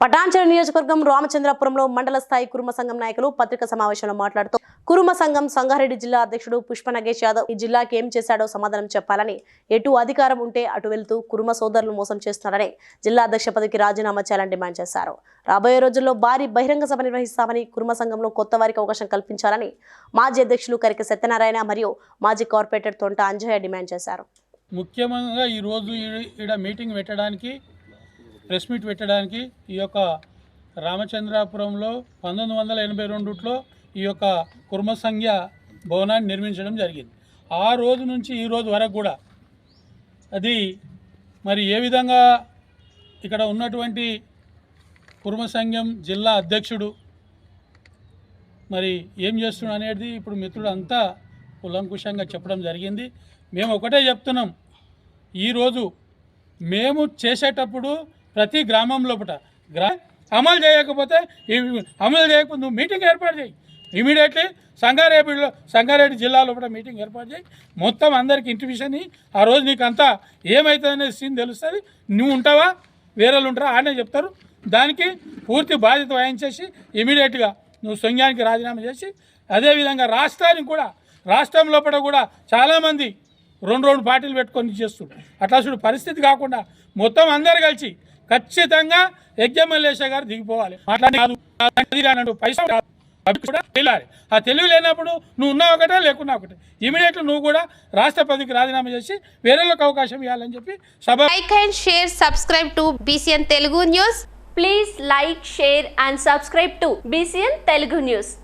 పటాంచల నియోజకవర్గం రామచంద్రపురంలో మండల స్థాయి కురుమ సంఘం నాయకులు పత్రికా సమావేశంలో మాట్లాడుతూ కురుమ సంఘం సంగారెడ్డి జిల్లా అధ్యక్షుడు పుష్ప నగేష్ యాదవ్ ఈ జిల్లాకి ఏం చేశాడో సమాధానం చెప్పాలని ఎటు అధికారం ఉంటే అటు వెళ్తూ కురుమ సోదరులు మోసం చేస్తున్నారని జిల్లా అధ్యక్ష పదవికి రాజీనామా చేయాలని డిమాండ్ చేశారు. రాబోయే రోజుల్లో భారీ బహిరంగ సభ నిర్వహిస్తామని కురుమ సంఘంలో కొత్త వారికి అవకాశం కల్పించాలని మాజీ అధ్యక్షులు కరిక సత్యనారాయణ మరియు మాజీ కార్పొరేటర్ తొంట అంజయ్య డిమాండ్ చేశారు. ముఖ్యంగా ఈరోజు ఈడ మీటింగ్ పెట్టడానికి ప్రెస్ మీట్ పెట్టడానికి ఈ యొక్క రామచంద్రాపురంలో పంతొమ్మిది వందల ఎనభై రెండులో ఈ యొక్క కుర్మ సంఖ్య భవనాన్ని నిర్మించడం జరిగింది. ఆ రోజు నుంచి ఈ రోజు వరకు కూడా అది మరి ఏ విధంగా ఇక్కడ ఉన్నటువంటి కుర్మ సంఘం జిల్లా అధ్యక్షుడు మరి ఏం చేస్తున్నాడు అనేది ఇప్పుడు మిత్రుడు అంతా కులంకుశంగా చెప్పడం జరిగింది. మేము ఒకటే చెప్తున్నాం. ఈరోజు మేము చేసేటప్పుడు ప్రతి గ్రామం లోపల గ్రా అమలు చేయకపోతే అమలు చేయకపోతే నువ్వు మీటింగ్ ఏర్పాటు చేయి. ఇమీడియట్లీ సంగారెడ్డిలో సంగారెడ్డి జిల్లాలో కూడా మీటింగ్ ఏర్పాటు చేయి. మొత్తం అందరికి ఇంటివిషన్ ఆ రోజు నీకు అంతా ఏమవుతుందనే సీన్ తెలుస్తుంది. నువ్వు ఉంటావా? వేరే వాళ్ళు ఉంటారా? ఆడనే చెప్తారు. దానికి పూర్తి బాధ్యత వహించేసి ఇమీడియట్గా నువ్వు సొంగ్యానికి రాజీనామా చేసి అదేవిధంగా రాష్ట్రానికి కూడా రాష్ట్రం లోపల కూడా చాలామంది రెండు రెండు పార్టీలు పెట్టుకొని చేస్తున్నారు. అట్లా చూడు పరిస్థితి కాకుండా మొత్తం అందరు కలిసి ఖచ్చితంగా యజ్ఞమల్లేశ గారు దిగిపోవాలి. మాట్లాడి కాదు. అది పైసా అవి కూడా తెలియాలి ఆ తెలివి లేనప్పుడు నువ్వు ఉన్నావు ఒకటే లేకున్నా ఒకటే. ఇమీడియట్లీ నువ్వు కూడా రాష్ట్రపతికి రాజీనామా చేసి వేరేలకు అవకాశం ఇవ్వాలని చెప్పి సభ like and share subscribe to BCN Telugu news please like share and subscribe to BCN Telugu news